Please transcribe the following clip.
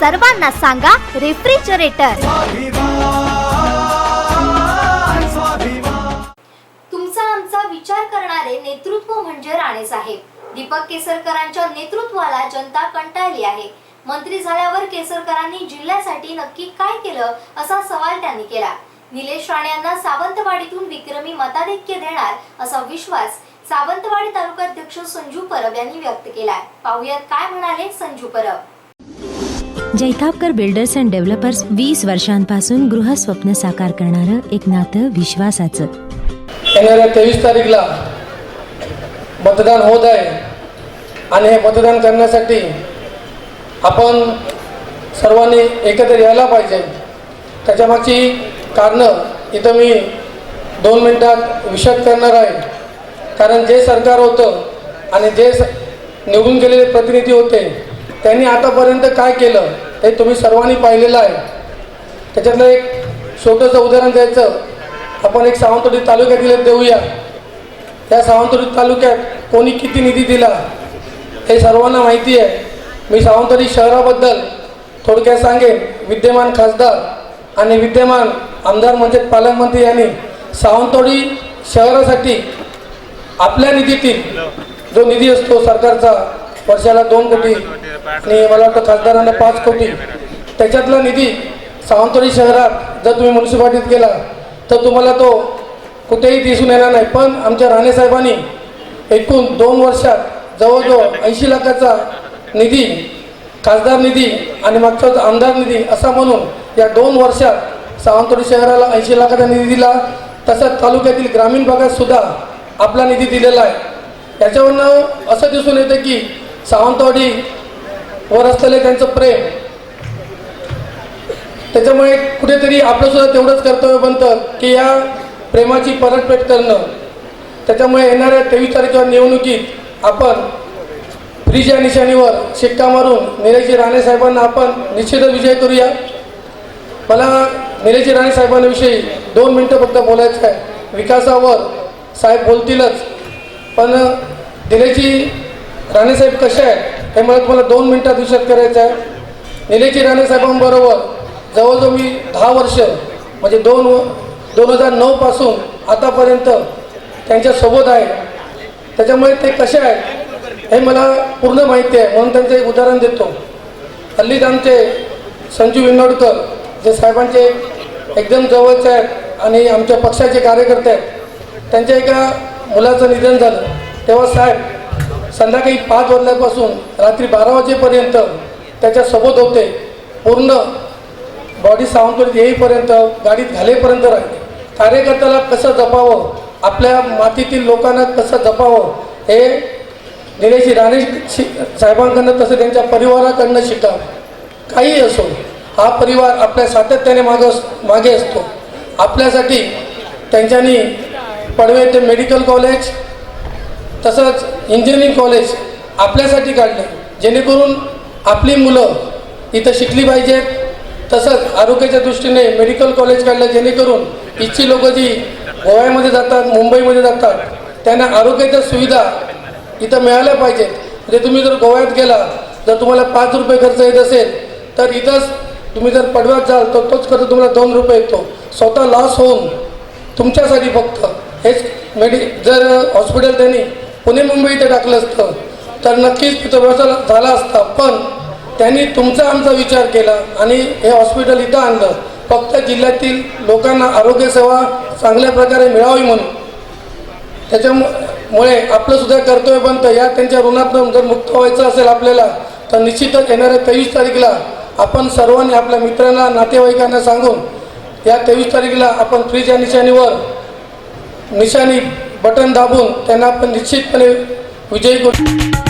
सर्वांना सांगा रेफ्रिजरेटर. तुमचा आमचा विचार करणारे नेतृत्व म्हणजे राणे साहेब दीपक केसरकरांच्या नेतृत्वाला जनता कंटाळली आहे. मंत्री झाल्यावर केसरकरांनी जिल्ह्यासाठी नक्की काय केलं असा सवाल त्यांनी केला. निलेश राणे यांना सावंतवाडीतून विक्रमी मताधिक्य देणार असा विश्वास सावंतवाडी तालुकाध्यक्ष संजू परब यांनी व्यक्त केलाय. पाहुयात काय म्हणाले Sanju Parab. Jaitapkar builders and developers वीस वर्षांपासून गृहस्वप्न साकार करणारं एक नातं विश्वासाचं. येणाऱ्या तेवीस तारीखला मतदान होत आहे. आणि हे मतदान करण्यासाठी आपण सर्वांनी एकत्र यायला पाहिजे. त्याच्यामागची कारणं इथं मी दोन मिनटात विशद करणार आहे. कारण जे सरकार होतं आणि जे स निवडून गेलेले प्रतिनिधी होते त्यांनी आतापर्यंत काय केलं? हे तुम्ही सर्वांनी पाहिलेलं आहे. त्याच्यातलं एक छोटंसं उदाहरण द्यायचं. आपण एक सावंतवाडी तालुक्यातील देऊया. त्या सावंतवाडी तालुक्यात कोणी किती निधी दिला? हे सर्वांना माहिती आहे. मी सावंतवाडी शहराबद्दल थोडक्यात सांगेन. विद्यमान खासदार आणि विद्यमान आमदार म्हणजे पालकमंत्री यांनी सावंतवाडी शहरासाठी आपल्या निधीतील जो निधी असतो सरकारचा वर्षाला दोन कोटी आणि मला वाटतं खासदारांना पाच कोटी. त्याच्यातला निधी सावंतवाडी शहरात जर तुम्ही म्युन्सिपाल्टीत गेला तर तुम्हाला तो कुठेही दिसून येणार नाही. पण आमच्या राणेसाहेबांनी एकूण दोन वर्षात जवळजवळ ऐंशी लाखाचा निधी खासदार निधी आणि मागचा आमदार निधी असा म्हणून या दोन वर्षात सावंतवाडी शहराला ऐंशी लाखाचा निधी दिला. तसंच तालुक्यातील ग्रामीण भागात सुद्धा आपला निधी दिलेला आहे. याच्यावरनं असं दिसून येतं की सावंतवाडी वर असलेलं त्यांचं प्रेम. त्याच्यामुळे कुठेतरी आपलं सुद्धा तेवढंच कर्तव्य बनतं की या प्रेमाची परतफेड करणं. त्याच्यामुळे येणाऱ्या तेवीस तारखेच्या निवडणुकीत आपण फ्रीच्या निशाणीवर शिक्का मारून निलेशजी राणे साहेबांना आपण निश्चितच विजय करूया. मला निलेशजी राणे साहेबांविषयी दोन मिनटं फक्त बोलायचं आहे. विकासावर साहेब बोलतीलच. पण निलेशजी राणेसाहेब कसे आहेत? हे मला तुम्हाला दोन मिनटात विषद करायचं आहे. निलेची राणे साहेबांबरोबर जवळजवळ मी दहा वर्ष म्हणजे दोन दोन हजार नऊपासून आतापर्यंत त्यांच्यासोबत आहे. त्याच्यामुळे ते कसे आहेत हे मला पूर्ण माहिती आहे. म्हणून त्यांचं एक उदाहरण देतो. हल्लीच आमचे संजू विनोडकर जे साहेबांचे एकदम जवळचे आहेत आणि आमच्या पक्षाचे कार्यकर्ते आहेत त्यांच्या एका मुलाचं निधन झालं. तेव्हा साहेब संध्याकाळी पाच वाजल्यापासून रात्री बारा वाजेपर्यंत त्याच्यासोबत होते. पूर्ण बॉडी सावंतवाडीत येईपर्यंत गाडीत घालेपर्यंत राहिले. कार्यकर्त्याला कसं जपावं आपल्या मातीतील लोकांना कसं जपावं हे निलेशजी राणे शि साहेबांकडनं तसं त्यांच्या परिवाराकडनं शिकावं काहीही असो हा परिवार आपल्या सातत्याने माग मागे असतो. आपल्यासाठी त्यांच्यानी पडवे ते मेडिकल कॉलेज तसंच इंजिनिअरिंग कॉलेज आपल्यासाठी काढले. जेणेकरून आपली मुलं इथं शिकली पाहिजेत. तसंच आरोग्याच्या दृष्टीने मेडिकल कॉलेज काढलं जेणेकरून इथची लोकं जी गोव्यामध्ये जातात मुंबईमध्ये जातात त्यांना आरोग्याच्या सुविधा इथं मिळाल्या पाहिजेत. म्हणजे तुम्ही जर गोव्यात गेला जर तुम्हाला पाच रुपये खर्च येत असेल तर इथंच तुम्ही जर पडव्यात जाल तर तोच खर्च तुम्हाला दोन रुपये येतो. स्वतः लॉस होऊन तुमच्यासाठी फक्त हेच मेडि जर हॉस्पिटल त्यांनी पुणे मुंबई इथे टाकलं असतं. तर नक्कीच तिथं व्यवसाय झाला असता. पण त्यांनी तुमचा आमचा विचार केला आणि हे हॉस्पिटल इथं आणलं. फक्त जिल्ह्यातील लोकांना आरोग्यसेवा चांगल्या प्रकारे मिळावी म्हणून. त्याच्यामुळे आपलं सुद्धा कर्तव्य बनतं. या त्यांच्या ऋणातून जर मुक्त व्हायचं असेल आपल्याला तर निश्चितच येणाऱ्या तेवीस तारीखला आपण सर्वांनी आपल्या मित्रांना नातेवाईकांना सांगून या तेवीस तारीखला आपण फ्रीच्या निशाणीवर निशाणी बटन दाबून त्यांना आपण निश्चितपणे विजयी करू.